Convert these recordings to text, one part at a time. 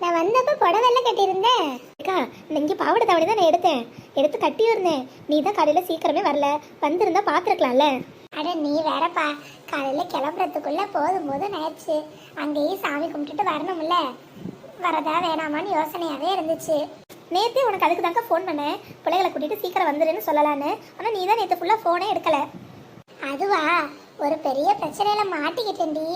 நான் வந்தப்ப புடவெல்லாம் கட்டியிருந்தேன். அக்கா நான் இங்கே பாவாடை தாவணி தான் நான் எடுத்தேன். எடுத்து கட்டி இருந்தேன் நீ தான் காலையில் சீக்கிரமே வரல. வந்திருந்தா பார்த்துருக்கலாம்ல. அட நீ வேறப்பா. காலையில கிளம்புறதுக்குள்ள போதும் போதும் ஆயிடுச்சு. அங்கேயும் சாமி கும்பிட்டுட்டு வரணும்ல. வரதா வேணாமான்னு யோசனையாவே இருந்துச்சு. நேற்றே உனக்கு அதுக்கு தாங்க ஃபோன் பண்ணேன். பிள்ளைகளை கூட்டிட்டு சீக்கிரம் வந்துருன்னு சொல்லலான்னு. ஆனால் நீ தான் நேற்று ஃபுல்லாக ஃபோனே எடுக்கல. அதுவா? ஒரு பெரிய பிரச்சனையில மாட்டிக்கிட்டேன்டி.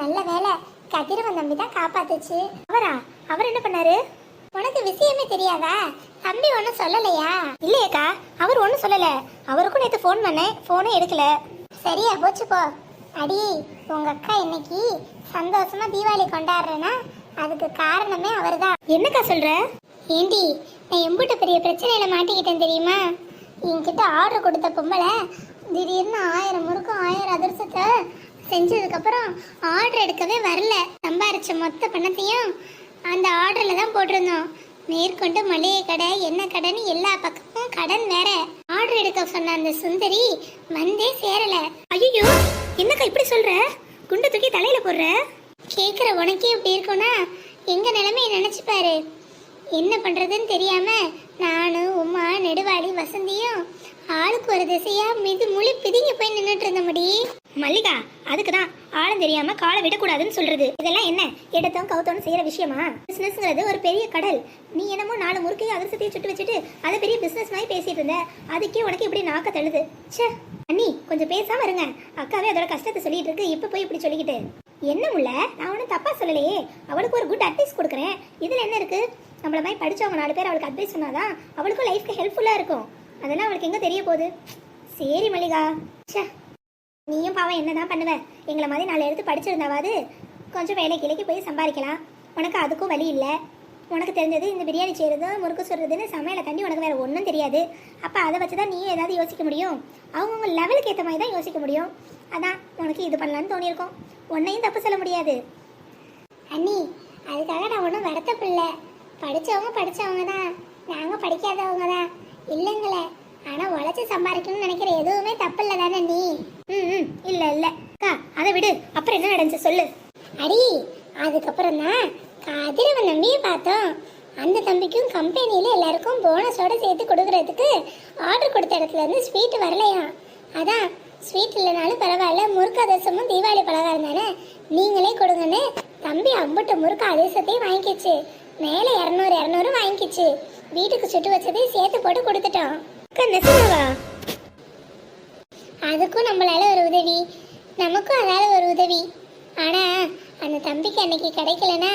நல்ல வேலை கதிரவன் நம்பி தான் காப்பாத்துச்சு. அவரா? அவர் என்ன பண்ணாரு? உனக்கு விஷயமே தெரியாதா? தம்பி ஒன்றும் சொல்லலையா? இல்லையேக்கா அவர் ஒன்றும் சொல்லலை. அவருக்கும் நேற்று ஃபோன் பண்ணேன். ஃபோனே எடுக்கல. சரியா போச்சு போ. அடி உங்க அக்கா இன்னைக்கு சந்தோஷமா தீபாவளி கொண்டாடுறேன்னா அதுக்கு காரணமே அவர்தான். என்னக்கா சொல்ற? ஏண்டி நான் எம்பிட்ட பெரிய பிரச்சனையில மாட்டிக்கிட்டேன் தெரியுமா? என்கிட்ட ஆர்டர் கொடுத்த பொம்பளை திடீர்னு ஆயிரம் முறுக்கும் ஆயிரம் அதிர்ஷ்டத்தை செஞ்சதுக்கப்புறம் ஆர்டர் எடுக்கவே வரல. சம்பாரிச்ச மொத்த பணத்தையும் அந்த ஆர்டரில் தான் போட்டிருந்தோம். மேற்கொண்டு மளிகை கடை என்ன கடைன்னு எல்லா பக்கமும் கடன் வேற. ஆர்டர் எடுக்க சொன்ன அந்த சுந்தரி வந்தே சேரல. ஐயோ என்னக்கா இப்படி சொல்ற? குண்டு தூக்கி தலையில போடுற? கேட்குற உனக்கே இப்படி இருக்கும்னா எங்க நிலைமையை நினைச்சு பாரு. என்ன பண்றதுன்னு தெரியாம நானும் உமா நெடுவாளி வசந்தியும் ஆளுக்கு ஒரு திசையா மிது முழு பிதுங்கி போய் நின்னுட்டு இருந்த முடி மல்லிகா அதுக்கு தான் ஆழம் தெரியாம காலை விடக்கூடாதுன்னு சொல்றது. இதெல்லாம் என்ன? எடுத்தோம் கவுத்தோன்னு செய்யற விஷயமா? பிசினஸ்ங்கிறது ஒரு பெரிய கடல். நீ என்னமோ நாலு முறுக்கையும் அதிர்சத்தையும் சுட்டு வச்சுட்டு அதை பெரிய பிசினஸ் மாதிரி பேசிட்டு இருந்த. அதுக்கே உனக்கு இப்படி நாக்க தழுது. ச்சே! அண்ணி கொஞ்சம் பேசாம இருங்க. அக்காவே அதோட கஷ்டத்தை சொல்லிட்டு இருக்கு. இப்ப போய் இப்படி சொல்லிக்கிட்டு. என்ன முல்ல? நான் ஒன்றும் தப்பா சொல்லலையே. அவளுக்கு ஒரு குட் அட்வைஸ் கொடுக்குறேன். இதுல என்ன இருக்கு? நம்மள மாதிரி படிச்சவங்க நாலு பேர் அவளுக்கு அட்வைஸ் சொன்னாதான் அவளுக்கும் லைஃப்க்கு ஹெல்ப்ஃபுல்லா இருக்கும். அதெல்லாம் அவளுக்கு எங்க தெரிய போகுது? சரி மல்லிகா. ச்சே. நீயும் பாவம் என்னதான் பண்ணுவ? எங்களை மாதிரி நாலு எடுத்து படிச்சிருந்தாவது? கொஞ்சம் வேலை கிளைக்கு போய் சம்பாதிக்கலாம். உனக்கு அதுக்கும் வழி இல்லை. உனக்கு தெரிஞ்சது இந்த பிரியாணி செய்கிறது முறுக்கு சொல்றதுன்னு சமையலை தாண்டி உனக்கு வேறு ஒன்றும் தெரியாது. அப்போ அதை வச்சு தான் நீயும் ஏதாவது யோசிக்க முடியும். அவங்கவுங்க லெவலுக்கு ஏற்ற மாதிரி தான் யோசிக்க முடியும். அதான் உனக்கு இது பண்ணலான்னு தோணியிருக்கோம். உன்னையும் தப்பு சொல்ல முடியாது. அண்ணி அதுக்காக நான் ஒன்றும் வருத்தப்பில்ல படித்தவங்க படித்தவங்க தான் நாங்கள் படிக்காதவங்க தான் இல்லைங்களே. ஆனா உழைச்சி சம்பாதிக்கணும்னு நினைக்கிற எதுவுமே தப்பு இல்லை தானே நீ? ம் ம். இல்லை இல்லை. அக்கா அதை விடு. அப்புறம் என்ன நடந்துச்சு சொல்லு. அடி அதுக்கப்புறம் தான் கதிரவன் நம்பியை பார்த்தோம். அந்த தம்பிக்கும் கம்பெனியில் எல்லாருக்கும் போனஸோட சேர்த்து கொடுக்கறதுக்கு ஆர்டர் கொடுத்த இடத்துல இருந்து ஸ்வீட் வரலையா? அதான் ஸ்வீட் இல்லைனாலும் பரவாயில்ல. முறுக்கு அதிரசமும் தீபாவளி பலகாரம் தானே? நீங்களே கொடுங்கன்னு தம்பி அம்புட்டு முறுக்கு அதிரசத்தையும் வாங்கிக்கிச்சு. மேலே இரநூறு இரநூறு வாங்கிக்கிச்சு. வீட்டுக்கு சுட்டு வச்சதையும் சேர்த்து போட்டு கொடுத்துட்டோம். அக்கா அதுக்கும் நம்மளால ஒரு உதவி. நமக்கும் அதால ஒரு உதவி. ஆனா அந்த தம்பிக்கு அன்னைக்கு கிடைக்கலனா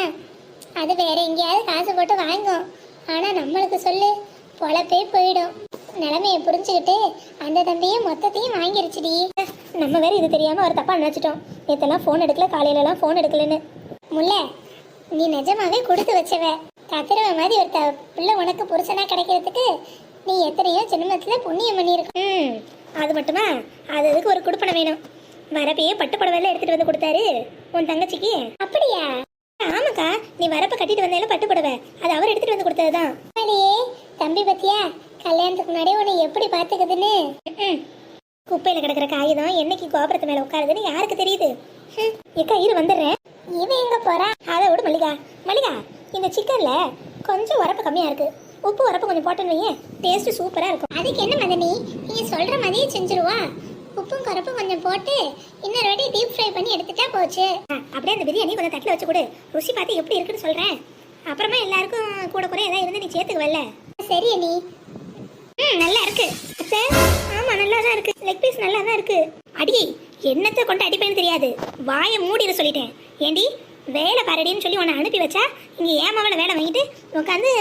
அது வேற எங்கேயாவது காசு போட்டு வாங்கும். ஆனா நம்மளுக்கு சொல்லு பொழப்பே போயிடும். நிலைமையை புரிஞ்சுக்கிட்டு அந்த தம்பியை மொத்தத்தையும் வாங்கிருச்சுடி. நம்ம வேற இது தெரியாமல் ஒரு தப்பா நினைச்சிட்டோம். நேற்றெல்லாம் ஃபோன் எடுக்கல காலையிலலாம் ஃபோன் எடுக்கலன்னு. முல்ல நீ நிஜமாவே கொடுத்து வச்சவ. கத்திரவ மாதிரி ஒரு த பிள்ளை உனக்கு புருஷனா கிடைக்கிறதுக்கு நீ எத்தனையோ ஜென்மத்தில் புண்ணியம் பண்ணியிருக்க ம் அது மட்டுமா? அது அதுக்கு ஒரு குடுப்பனை வேணும். வரப்பையே பட்டு புடவைலாம் எடுத்துட்டு வந்து கொடுத்தாரு உன் தங்கச்சிக்கு. அப்படியா? ஆமாக்கா நீ வரப்ப கட்டிட்டு வந்தாலும் பட்டு புடவை. அது அவர் எடுத்துட்டு வந்து கொடுத்தது தான் தம்பி பத்தியா? கல்யாணத்துக்கு முன்னாடி உன்னை எப்படி பார்த்துக்குதுன்னு? குப்பையில் கிடக்கிற காகிதம் என்னைக்கு கோபுரத்து மேலே உட்காருதுன்னு யாருக்கு தெரியுது? எக்கா இரு வந்துடுறேன் இவன் எங்க போறா அதை விடு மல்லிகா மல்லிகா இந்த சிக்கன்ல கொஞ்சம் உரப்பு கம்மியா இருக்கு. உப்பு உரப்பு கொஞ்சம் போட்டேன்னு வையேன். டேஸ்ட் சூப்பரா இருக்கும். அதுக்கு என்ன மதனி? நீ சொல்ற மாதிரியே செஞ்சிருவா. உப்பும் கருப்பும் கொஞ்சம் போட்டு இன்னொரு வாட்டி டீப் ஃப்ரை பண்ணி எடுத்துட்டா போச்சு. அப்படியே அந்த பிரியாணி கொஞ்சம் தட்டில் வச்சு கொடு. ருசி பார்த்து எப்படி இருக்குன்னு சொல்றேன். அப்புறமா எல்லாருக்கும் கூட குறை ஏதாவது இருந்து நீ சேர்த்துக்குவல்ல சரி நீ ம் நல்லா இருக்கு. அத்தை ஆமா நல்லா தான் இருக்கு. லெக் பீஸ் நல்லா தான் இருக்கு. அடி என்னத்தை கொண்டு அடிப்பேன்னு தெரியாது. வாயை மூடிட சொல்லிட்டேன். ஏண்டி வேலை பாரடின்னு சொல்லி உன்னை அனுப்பி வச்சா இங்க ஏமாவள வேலை வாங்கிட்டு உட்காந்து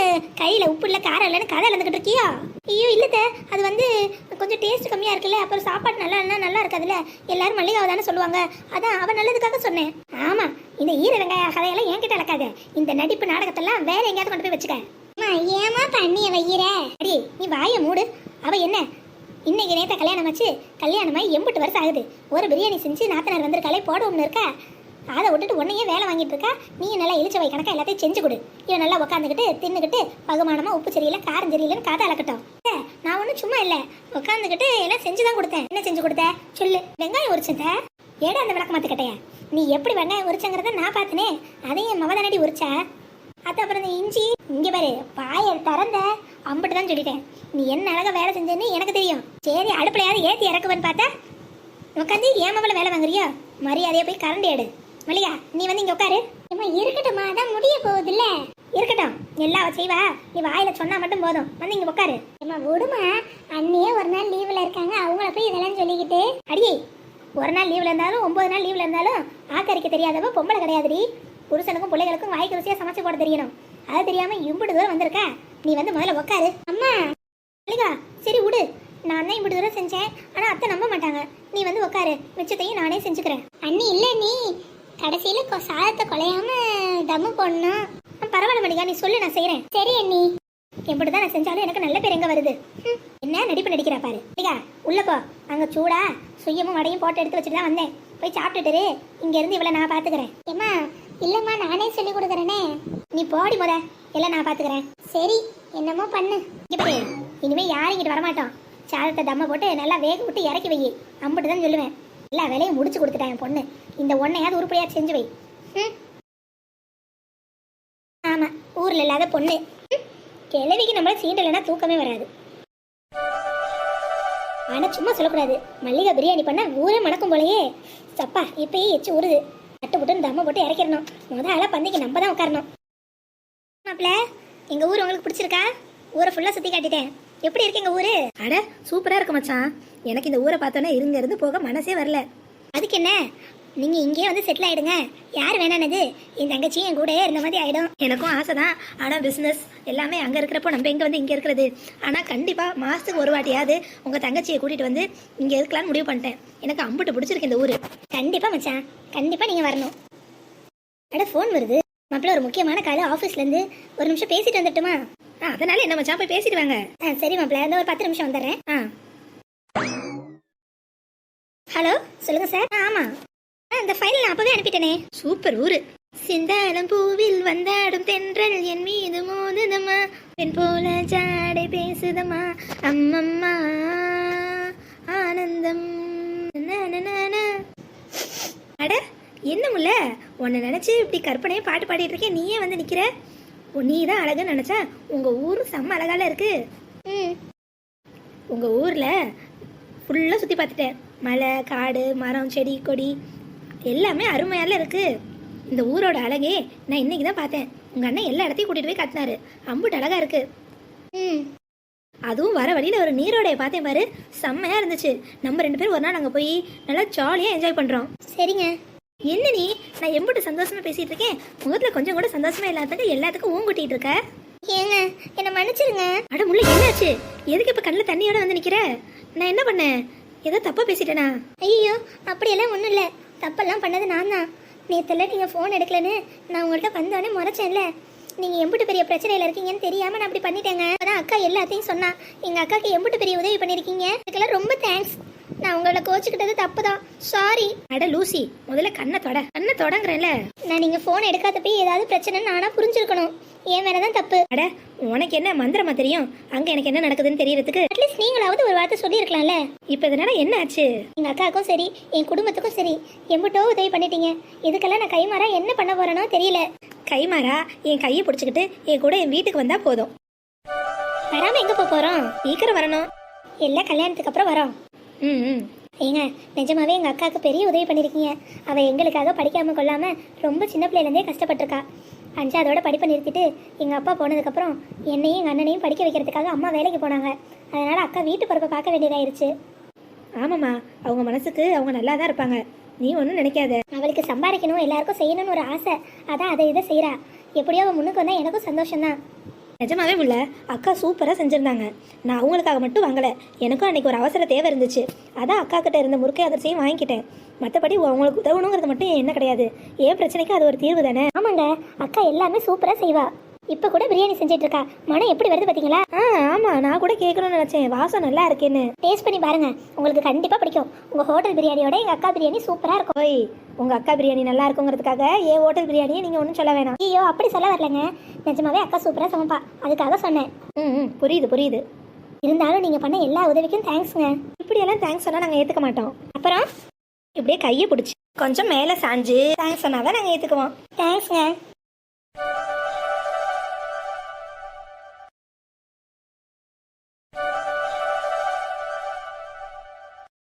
கையில உப்பு இல்லை காரம் இல்லைன்னு கதை இழந்துக்கிட்டு இருக்கியா? ஐயோ இல்லத்த அது வந்து கொஞ்சம் டேஸ்ட் கம்மியா இருக்குல்ல அப்புறம் சாப்பாடு நல்லா இல்லைன்னா நல்லா இருக்காதுல்ல? எல்லாரும் மல்லிகாவை தானே சொல்லுவாங்க. அதான் அவன் நல்லதுக்காக சொன்னேன். ஆமா இந்த ஈர வெங்காய கதையெல்லாம் என்கிட்ட இழக்காத இந்த நடிப்பு நாடகத்தெல்லாம் வேற எங்கேயாவது கொண்டு போய் வச்சுக்க. ஏமா பண்ணிய வையிற? அடி நீ வாயை மூடு. அவ என்ன? இன்னைக்கு நேத்த கல்யாணம் ஆச்சு. கல்யாணமாய் எண்பட்டு வருஷம் ஆகுது. ஒரு பிரியாணி செஞ்சு நாத்தனார் வந்திருக்காளே போட ஒன்று இருக்கா? அதை விட்டுட்டு உன்னையே வேலை வாங்கிட்டு இருக்கா? நீ நல்லா இழிச்ச வை கணக்காக எல்லாத்தையும் செஞ்சு கொடு. இவன் நல்லா உட்காந்துக்கிட்டு தின்னுக்கிட்டு பகுமானமாக உப்பு சரியில்லை காரம் சரியில்லைன்னு காதை அளக்கட்டும் நான் ஒன்றும் சும்மா இல்லை. உட்காந்துக்கிட்டு எல்லாம் செஞ்சு தான் கொடுத்தேன். என்ன செஞ்சு கொடுத்த? சொல்லு. வெங்காயம் உரிச்சுட்ட ஏடா அந்த விளக்க மாத்து நீ எப்படி வெங்காயம் உரிச்சங்கிறத நான் பார்த்தனே. அதையும் மவதானடி உரிச்சா? அது அப்புறம் இந்த இஞ்சி இங்கே பாரு பாய திறந்த. அம்பிட்டு தான் சொல்லிட்டேன். நீ என்ன அழகா வேலை செஞ்சேன்னு எனக்கு தெரியும். சரி அடுப்பிலையாவது ஏற்றி இறக்குவேன்னு பார்த்தா உட்காந்து ஏமாவில வேலை வாங்குறியோ? மரியாதையை போய் கரண்டி எடு. மல்லிகா நீ வந்து இங்க உட்காரு. ஏம்மா இருக்கட்டும்மா அதான் முடிய போகுதுல்ல. இருக்கட்டும் எல்லாம் செய்வா. நீ வாயில சொன்னா மட்டும் போதும். வந்து இங்க உட்காரு. ஏம்மா விடுமா அண்ணியே ஒரு நாள் லீவ்ல இருக்காங்க. அவங்கள போய் இதெல்லாம் சொல்லிக்கிட்டு. அடியே ஒரு நாள் லீவ்ல இருந்தாலும் ஒன்பது நாள் லீவ்ல இருந்தாலும் ஆக்கரிக்க தெரியாதவ பொம்பளை கிடையாதுடி. புருஷனுக்கும் பிள்ளைகளுக்கும் வாய்க்கு ருசியா சமைச்சு போட தெரியணும். அது தெரியாம இம்புட்டு தூரம் வந்திருக்க. நீ வந்து முதல்ல உட்காரு. அம்மா மல்லிகா சரி விடு. நான் தான் இப்படி தூரம் செஞ்சேன். ஆனா அத்தை நம்ப மாட்டாங்க. நீ வந்து உட்காரு. மிச்சத்தையும் நானே செஞ்சுக்கிறேன். அண்ணி இல்ல நீ கடைசியில சாதத்தை குலையாம தம்மு போடணும் பரவாயில்ல மணிக்கா நீ சொல்லு நான் செய்கிறேன் சரி அண்ணி. எப்படி தான் நான் செஞ்சாலும் எனக்கு நல்ல பேர் எங்க வருது? என்ன நடிப்பு நடிக்கிறா பாரு. இல்லையா உள்ள போ. அங்க சூடா சுயமும் வடையும் போட்டு எடுத்து வச்சுட்டு தான் வந்தேன். போய் சாப்பிட்டுட்டு இங்கேருந்து இங்க இருந்து இவ்வளவு நான் பாத்துக்கிறேன். ஏம்மா இல்லம்மா நானே சொல்லி கொடுக்குறேனே. நீ போடி முத. எல்லாம் நான் பாத்துக்கிறேன். சரி என்னமோ பண்ணு. இங்க இனிமேல் இனிமே யாரும் இங்கிட்டு வரமாட்டோம். சாதத்தை தம்ம போட்டு நல்லா வேக விட்டு இறக்கி வை. அம்பிட்டு தான் சொல்லுவேன். எல்லா வேலையும் முடிச்சு கொடுத்துட்டேன் என் பொண்ணு. இந்த ஒன்னையாவது உருப்படியா செஞ்சு வை. ம். ஆமா ஊர்ல இல்லாத பொண்ணு. ம். கிழவிக்கு நம்மள சீண்டலைன்னா தூக்கமே வராது. ஆனா சும்மா சொல்லக்கூடாது. மல்லிகை பிரியாணி பண்ண ஊரே மணக்கும் போலயே. சப்பா இப்பயே எச்சு ஊறுது. தட்டு போட்டு தம்ம போட்டு இறக்கிடணும். முத ஆளா பந்திக்கு நம்ம தான் உட்காரணும். மாப்பிள்ள எங்க ஊர் உங்களுக்கு பிடிச்சிருக்கா? ஊரை ஃபுல்லா சுத்தி காட்டிட்டேன். எப்படி இருக்கு எங்க ஊரு? அட சூப்பரா இருக்கு மச்சான். எனக்கு இந்த ஊரை பார்த்தோன்னே இருங்க இருந்து போக மனசே வரல. அதுக்கு என்ன? நீங்க இங்கேயே வந்து செட்டில் ஆயிடுங்க. யார் வேணானது? என் தங்கச்சி என் கூடயே இருந்த மாதிரி ஆயிடும். எனக்கும் ஆசை தான் ஆனால் பிஸ்னஸ் எல்லாமே அங்கே இருக்கிறப்போ நம்ம எங்கே வந்து இங்கே இருக்கிறது? ஆனால் கண்டிப்பாக மாதத்துக்கு ஒரு வாட்டியாவது உங்கள் தங்கச்சியை கூட்டிகிட்டு வந்து இங்கே இருக்கலாம்னு முடிவு பண்ணிட்டேன். எனக்கு அம்புட்டு பிடிச்சிருக்கு இந்த ஊர். கண்டிப்பாக மச்சான். கண்டிப்பாக நீங்கள் வரணும். அட ஃபோன் வருது. மாப்பிள்ள ஒரு முக்கியமான காலை ஆஃபீஸ்லேருந்து ஒரு நிமிஷம் பேசிட்டு வந்துட்டுமா? ஆ அதனால என்ன மச்சான்? போய் பேசிடுவாங்க ஆ சரி மாப்பிள்ள. இந்த ஒரு பத்து நிமிஷம் வந்துடுறேன். ஆ. ஹலோ சொல்லுங்க சார். ஆமா. ஆ, இந்த ஃபைல் நான் அப்பவே அனுப்பிட்டேனே. சூப்பர் ஊரு. சிந்தாளம் பூவில் வந்தாடும் தென்றல் என் மீது மோதுதம்மா. பெண் போல ஜாடை பேசுதம்மா. அம்மம்மா ஆனந்தம். அட என்ன முல்ல? உன்னை நினைச்சு இப்படி கற்பனையே பாட்டு பாடிட்டு இருக்கேன் நீயே வந்து நிக்கிற? ஓ, நீ தான் அழகுன்னு நினைச்சா உங்க ஊரும் செம்ம அழகால இருக்கு. ம். உங்க ஊர்ல ஃபுல்லா சுத்தி பார்த்துட்டேன். மலை காடு மரம் செடி கொடி எல்லாமே அருமையால இருக்கு. இந்த ஊரோட அழகே நான் இன்னைக்கு தான் பார்த்தேன். உங்க அண்ணன் எல்லா இடத்தையும் கூட்டிட்டு போய் காட்டினாரு. அம்புட்டு அழகா இருக்கு. ம். அதுவும் வர வழியில ஒரு நீரோடைய பார்த்தேன் பாரு. செம்மையா இருந்துச்சு. நம்ம ரெண்டு பேரும் ஒரு நாள் அங்க போய் நல்லா ஜாலியா என்ஜாய் பண்றோம். சரிங்க. என்ன நீ? நான் எம்புட்டு சந்தோஷமா பேசிட்டு இருக்கேன். முகத்துல கொஞ்சம் கூட சந்தோஷமா இல்லாததுக்கு எல்லாத்துக்கும் ஊங்குட்டிட்டு இருக்க? ஏங்க என்னை மன்னிச்சிருங்க. அட முள்ள என்னாச்சு? எதுக்கு இப்ப கண்ணுல தண்ணியோட வந்து நிக்கிற? நான் என்ன பண்ணேன்? ஏதோ தப்பா பேசிட்டேனா? ஐயோ அப்படியெல்லாம் ஒன்றும் இல்லை. தப்பெல்லாம் பண்ணது நான் தான் நேற்றுல நீங்கள் ஃபோன் எடுக்கலன்னு நான் உங்கள்கிட்ட வந்தோடனே முறைச்சேன்ல. நீங்கள் எம்பிட்டு பெரிய பிரச்சனையில் இருக்கீங்கன்னு தெரியாமல் நான் அப்படி பண்ணிட்டேங்க. அதான் அக்கா எல்லாத்தையும் சொன்னா எங்கள் அக்காவுக்கு எம்பிட்டு பெரிய உதவி பண்ணியிருக்கீங்க இதுக்கெல்லாம் ரொம்ப தேங்க்ஸ் நான் உங்களை கோச்சிக்கிட்டது தப்பு தான் சாரி அட லூசி முதல்ல கண்ணை தொட. கண்ணை தொடங்குறேன்ல. நான் நீங்கள் ஃபோன் எடுக்காதப்ப ஏதாவது பிரச்சனைன்னு நானாக புரிஞ்சிருக்கணும். என் மேலே தான் தப்பு. அட உனக்கு என்ன மந்திரமா தெரியும்? அங்க எனக்கு என்ன நடக்குதுன்னு தெரியறதுக்கு? நீங்களாவது ஒரு வார்த்தை சொல்லியிருக்கலாம்ல. இப்ப இதனால என்ன ஆச்சு எங்கள் அக்காவுக்கும் சரி என் குடும்பத்துக்கும் சரி எம்பிட்டோ உதவி பண்ணிட்டீங்க. இதுக்கெல்லாம் நான் கைமாறா என்ன பண்ண போறேனோ தெரியல. கைமாறா என் கையை பிடிச்சிக்கிட்டு என் கூட என் வீட்டுக்கு வந்தா போதும். வராமல் எங்கே போக போகிறோம் சீக்கிரம் வரணும். எல்லாம் கல்யாணத்துக்கு அப்புறம் வரோம். ம் ம். ஏங்க நிஜமாவே எங்கள் அக்காவுக்கு பெரிய உதவி பண்ணியிருக்கீங்க அவள் எங்களுக்காக படிக்காமல் கொள்ளாமல் ரொம்ப சின்ன பிள்ளையிலேருந்தே கஷ்டப்பட்டிருக்கா. அஞ்சாவதோட படிப்பை நிறுத்திட்டு எங்கள் அப்பா போனதுக்கப்புறம் என்னையும் எங்கள் அண்ணனையும் படிக்க வைக்கிறதுக்காக அம்மா வேலைக்கு போனாங்க. அதனால் அக்கா வீட்டு பொறுப்பை பார்க்க வேண்டியதாயிருச்சு. ஆமாம்மா அவங்க மனசுக்கு அவங்க நல்லா தான் இருப்பாங்க. நீ ஒன்றும் நினைக்காத. அவளுக்கு சம்பாதிக்கணும் எல்லாருக்கும் செய்யணும்னு ஒரு ஆசை. அதான் அதை இதை செய்கிறா எப்படியோ அவள் முன்னுக்கு வந்தால் எனக்கும் சந்தோஷம்தான். நிஜமாவே முல்ல அக்கா சூப்பராக செஞ்சுருந்தாங்க. நான் அவங்களுக்காக மட்டும் வாங்கலை. எனக்கும் அன்னைக்கு ஒரு அவசர தேவை இருந்துச்சு. அதான் அக்கா கிட்ட இருந்த முறுக்கை அதிர்ச்சியும் வாங்கிக்கிட்டேன். மற்றபடி அவங்களுக்கு உதவணுங்கிறது மட்டும் என்ன கிடையாது. ஏன் பிரச்சனைக்கு அது ஒரு தீர்வு தானே? ஆமாங்க. அக்கா எல்லாமே சூப்பராக செய்வா. இப்போ கூட பிரியாணி செஞ்சுட்டு இருக்கா மனம் எப்படி வருது பார்த்தீங்களா ஆ ஆமாம் நான் கூட கேட்கணும்னு நினச்சேன். வாசம் நல்லா இருக்கேன்னு. டேஸ்ட் பண்ணி பாருங்க. உங்களுக்கு கண்டிப்பாக பிடிக்கும். உங்கள் ஹோட்டல் பிரியாணியோட எங்கள் அக்கா பிரியாணி சூப்பராக இருக்கும். ஓய் உங்கள் அக்கா பிரியாணி நல்லா இருக்குங்கிறதுக்காக ஏன் ஹோட்டல் பிரியாணியை நீங்கள் ஒன்றும் சொல்ல வேணாம். ஐயோ அப்படி சொல்ல வரலங்க. நிஜமாவே அக்கா சூப்பராக சமைப்பா. அதுக்காக சொன்னேன். ம் ம். புரியுது புரியுது. இருந்தாலும் நீங்கள் பண்ண எல்லா உதவிக்கும் தேங்க்ஸ்ங்க இப்படியெல்லாம் தேங்க்ஸ் சொன்னால் நாங்கள் ஏற்றுக்க மாட்டோம். அப்புறம்? இப்படியே கையை பிடிச்சி கொஞ்சம் மேலே சாஞ்சு தேங்க்ஸ் சொன்னாதான் நாங்கள் ஏற்றுக்குவோம் தேங்க்ஸ்ங்க